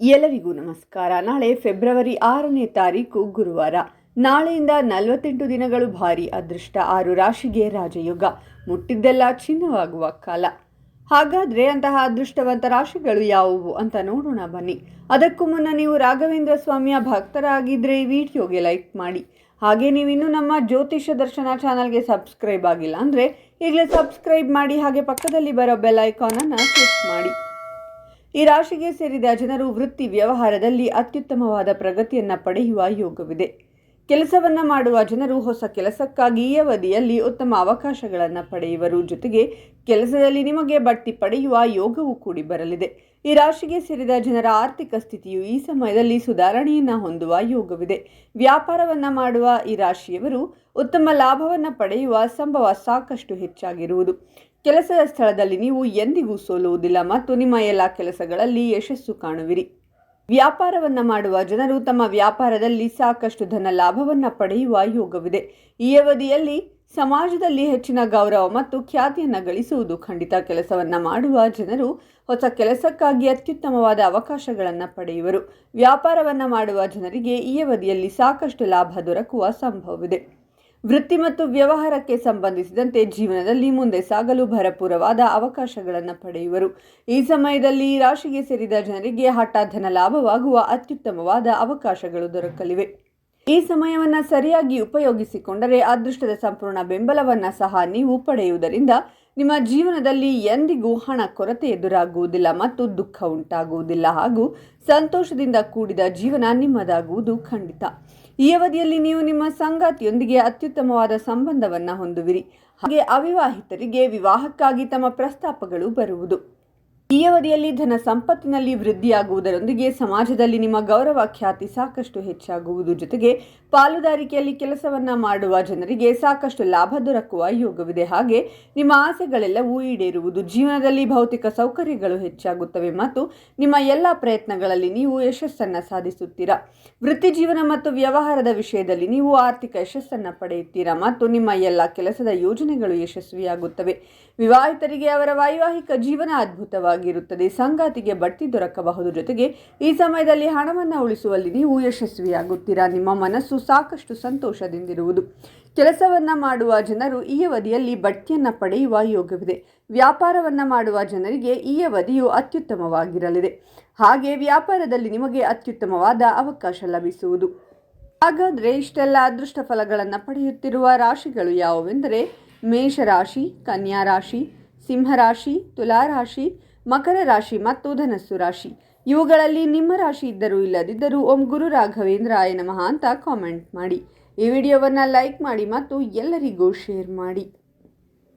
ಎಲ್ಲರಿಗೂ ನಮಸ್ಕಾರ. ನಾಳೆ ಫೆಬ್ರವರಿ ಆರನೇ ತಾರೀಕು ಗುರುವಾರ. ನಾಳೆಯಿಂದ ನಲವತ್ತೆಂಟು ದಿನಗಳು ಭಾರಿ ಅದೃಷ್ಟ. ಆರು ರಾಶಿಗೆ ರಾಜಯೋಗ. ಮುಟ್ಟಿದ್ದೆಲ್ಲ ಚಿನ್ನವಾಗುವ ಕಾಲ. ಹಾಗಾದ್ರೆ ಅಂತಹ ಅದೃಷ್ಟವಂತ ರಾಶಿಗಳು ಯಾವುವು ಅಂತ ನೋಡೋಣ ಬನ್ನಿ. ಅದಕ್ಕೂ ಮುನ್ನ ನೀವು ರಾಘವೇಂದ್ರ ಸ್ವಾಮಿಯ ಭಕ್ತರಾಗಿದ್ದರೆ ಈ ವಿಡಿಯೋಗೆ ಲೈಕ್ ಮಾಡಿ. ಹಾಗೆ ನೀವಿನ್ನೂ ನಮ್ಮ ಜ್ಯೋತಿಷ ದರ್ಶನ ಚಾನಲ್ಗೆ ಸಬ್ಸ್ಕ್ರೈಬ್ ಆಗಿಲ್ಲ ಅಂದರೆ ಈಗಲೇ ಸಬ್ಸ್ಕ್ರೈಬ್ ಮಾಡಿ ಹಾಗೆ ಪಕ್ಕದಲ್ಲಿ ಬರೋ ಬೆಲ್ ಐಕಾನನ್ನು ಕ್ಲಿಕ್ ಮಾಡಿ. ಈ ರಾಶಿಗೆ ಸೇರಿದ ಜನರು ವೃತ್ತಿ ವ್ಯವಹಾರದಲ್ಲಿ ಅತ್ಯುತ್ತಮವಾದ ಪ್ರಗತಿಯನ್ನು ಪಡೆಯುವ ಯೋಗವಿದೆ. ಕೆಲಸವನ್ನ ಮಾಡುವ ಜನರು ಹೊಸ ಕೆಲಸಕ್ಕಾಗಿ ಈ ಅವಧಿಯಲ್ಲಿ ಉತ್ತಮ ಅವಕಾಶಗಳನ್ನು ಪಡೆಯುವರು. ಜೊತೆಗೆ ಕೆಲಸದಲ್ಲಿ ನಿಮಗೆ ಬಡ್ತಿ ಪಡೆಯುವ ಯೋಗವೂ ಕೂಡಿ ಬರಲಿದೆ. ಈ ರಾಶಿಗೆ ಸೇರಿದ ಜನರ ಆರ್ಥಿಕ ಸ್ಥಿತಿಯು ಈ ಸಮಯದಲ್ಲಿ ಸುಧಾರಣೆಯನ್ನು ಹೊಂದುವ ಯೋಗವಿದೆ. ವ್ಯಾಪಾರವನ್ನ ಮಾಡುವ ಈ ರಾಶಿಯವರು ಉತ್ತಮ ಲಾಭವನ್ನು ಪಡೆಯುವ ಸಂಭವ ಸಾಕಷ್ಟು ಹೆಚ್ಚಾಗಿರುವುದು. ಕೆಲಸದ ಸ್ಥಳದಲ್ಲಿ ನೀವು ಎಂದಿಗೂ ಸೋಲುವುದಿಲ್ಲ ಮತ್ತು ನಿಮ್ಮ ಎಲ್ಲ ಕೆಲಸಗಳಲ್ಲಿ ಯಶಸ್ಸು ಕಾಣುವಿರಿ. ವ್ಯಾಪಾರವನ್ನ ಮಾಡುವ ಜನರು ತಮ್ಮ ವ್ಯಾಪಾರದಲ್ಲಿ ಸಾಕಷ್ಟು ಧನ ಲಾಭವನ್ನು ಪಡೆಯುವ ಯೋಗವಿದೆ. ಈ ಅವಧಿಯಲ್ಲಿ ಸಮಾಜದಲ್ಲಿ ಹೆಚ್ಚಿನ ಗೌರವ ಮತ್ತು ಖ್ಯಾತಿಯನ್ನು ಗಳಿಸುವುದು ಖಂಡಿತ ಕೆಲಸವನ್ನು ಮಾಡುವ ಜನರು ಹೊಸ ಕೆಲಸಕ್ಕಾಗಿ ಅತ್ಯುತ್ತಮವಾದ ಅವಕಾಶಗಳನ್ನು ಪಡೆಯುವರು. ವ್ಯಾಪಾರವನ್ನು ಮಾಡುವ ಜನರಿಗೆ ಈ ಅವಧಿಯಲ್ಲಿ ಸಾಕಷ್ಟು ಲಾಭ ದೊರಕುವ ಸಂಭವವಿದೆ. ವೃತ್ತಿ ಮತ್ತು ವ್ಯವಹಾರಕ್ಕೆ ಸಂಬಂಧಿಸಿದಂತೆ ಜೀವನದಲ್ಲಿ ಮುಂದೆ ಸಾಗಲು ಭರಪೂರವಾದ ಅವಕಾಶಗಳನ್ನು ಪಡೆಯುವರು. ಈ ಸಮಯದಲ್ಲಿ ರಾಶಿಗೆ ಸೇರಿದ ಜನರಿಗೆ ಹಠಾಧನ ಧನ ಲಾಭವಾಗುವ ಅತ್ಯುತ್ತಮವಾದ ಅವಕಾಶಗಳು ದೊರಕಲಿವೆ. ಈ ಸಮಯವನ್ನು ಸರಿಯಾಗಿ ಉಪಯೋಗಿಸಿಕೊಂಡರೆ ಅದೃಷ್ಟದ ಸಂಪೂರ್ಣ ಬೆಂಬಲವನ್ನು ಸಹ ನೀವು ಪಡೆಯುವುದರಿಂದ ನಿಮ್ಮ ಜೀವನದಲ್ಲಿ ಎಂದಿಗೂ ಹಣ ಕೊರತೆ ಎದುರಾಗುವುದಿಲ್ಲ ಮತ್ತು ದುಃಖ ಉಂಟಾಗುವುದಿಲ್ಲ ಹಾಗೂ ಸಂತೋಷದಿಂದ ಕೂಡಿದ ಜೀವನ ನಿಮ್ಮದಾಗುವುದು ಖಂಡಿತ. ಈ ಅವಧಿಯಲ್ಲಿ ನೀವು ನಿಮ್ಮ ಸಂಗಾತಿಯೊಂದಿಗೆ ಅತ್ಯುತ್ತಮವಾದ ಸಂಬಂಧವನ್ನು ಹೊಂದುವಿರಿ. ಹಾಗೆ ಅವಿವಾಹಿತರಿಗೆ ವಿವಾಹಕ್ಕಾಗಿ ತಮ್ಮ ಪ್ರಸ್ತಾಪಗಳು ಬರುವುದು. ಈ ಅವಧಿಯಲ್ಲಿ ಧನ ಸಂಪತ್ತಿನಲ್ಲಿ ವೃದ್ಧಿಯಾಗುವುದರೊಂದಿಗೆ ಸಮಾಜದಲ್ಲಿ ನಿಮ್ಮ ಗೌರವ ಖ್ಯಾತಿ ಸಾಕಷ್ಟು ಹೆಚ್ಚಾಗುವುದು ಜೊತೆಗೆ ಪಾಲುದಾರಿಕೆಯಲ್ಲಿ ಕೆಲಸವನ್ನ ಮಾಡುವ ಜನರಿಗೆ ಸಾಕಷ್ಟು ಲಾಭ ದೊರಕುವ ಯೋಗವಿದೆ. ಹಾಗೆ ನಿಮ್ಮ ಆಸೆಗಳೆಲ್ಲವೂ ಈಡೇರುವುದು ಜೀವನದಲ್ಲಿ ಭೌತಿಕ ಸೌಕರ್ಯಗಳು ಹೆಚ್ಚಾಗುತ್ತವೆ ಮತ್ತು ನಿಮ್ಮ ಎಲ್ಲ ಪ್ರಯತ್ನಗಳಲ್ಲಿ ನೀವು ಯಶಸ್ಸನ್ನು ಸಾಧಿಸುತ್ತೀರಾ. ವೃತ್ತಿ ಜೀವನ ಮತ್ತು ವ್ಯವಹಾರದ ವಿಷಯದಲ್ಲಿ ನೀವು ಆರ್ಥಿಕ ಯಶಸ್ಸನ್ನು ಪಡೆಯುತ್ತೀರಾ ಮತ್ತು ನಿಮ್ಮ ಎಲ್ಲ ಕೆಲಸದ ಯೋಜನೆಗಳು ಯಶಸ್ವಿಯಾಗುತ್ತವೆ. ವಿವಾಹಿತರಿಗೆ ಅವರ ವೈವಾಹಿಕ ಜೀವನ ಅದ್ಭುತವಾಗಿರುತ್ತದೆ ಸಂಗಾತಿಗೆ ಬಡ್ತಿ ದೊರಕಬಹುದು. ಜೊತೆಗೆ ಈ ಸಮಯದಲ್ಲಿ ಹಣವನ್ನು ಉಳಿಸುವಲ್ಲಿ ನೀವು ಯಶಸ್ವಿಯಾಗುತ್ತೀರಾ? ನಿಮ್ಮ ಮನಸ್ಸು ಸಾಕಷ್ಟು ಸಂತೋಷದಿಂದಿರುವುದು. ಕೆಲಸವನ್ನ ಮಾಡುವ ಜನರು ಈ ಅವಧಿಯಲ್ಲಿ ಬಡ್ತಿಯನ್ನು ಪಡೆಯುವ ಯೋಗವಿದೆ ವ್ಯಾಪಾರವನ್ನ ಮಾಡುವ ಜನರಿಗೆ ಈ ಅವಧಿಯು ಅತ್ಯುತ್ತಮವಾಗಿರಲಿದೆ. ಹಾಗೆ ವ್ಯಾಪಾರದಲ್ಲಿ ನಿಮಗೆ ಅತ್ಯುತ್ತಮವಾದ ಅವಕಾಶ ಲಭಿಸುವುದು. ಹಾಗಾದರೆ ಇಷ್ಟೆಲ್ಲ ಅದೃಷ್ಟ ಫಲಗಳನ್ನು ಪಡೆಯುತ್ತಿರುವ ರಾಶಿಗಳು ಯಾವುವೆಂದರೆ ಮೇಷರಾಶಿ, ಕನ್ಯಾ ರಾಶಿ, ಸಿಂಹರಾಶಿ, ತುಲಾರಾಶಿ ಮಕರ ರಾಶಿ ಮತ್ತು ಧನಸ್ಸು ರಾಶಿ. ಇವುಗಳಲ್ಲಿ ನಿಮ್ಮ ರಾಶಿ ಇದ್ದರೂ ಇಲ್ಲದಿದ್ದರೂ ಓಂ ಗುರು ರಾಘವೇಂದ್ರ ಆಯ ನಮಃ ಅಂತ ಕಾಮೆಂಟ್ ಮಾಡಿ. ಈ ವಿಡಿಯೋವನ್ನು ಲೈಕ್ ಮಾಡಿ ಮತ್ತು ಎಲ್ಲರಿಗೂ ಶೇರ್ ಮಾಡಿ.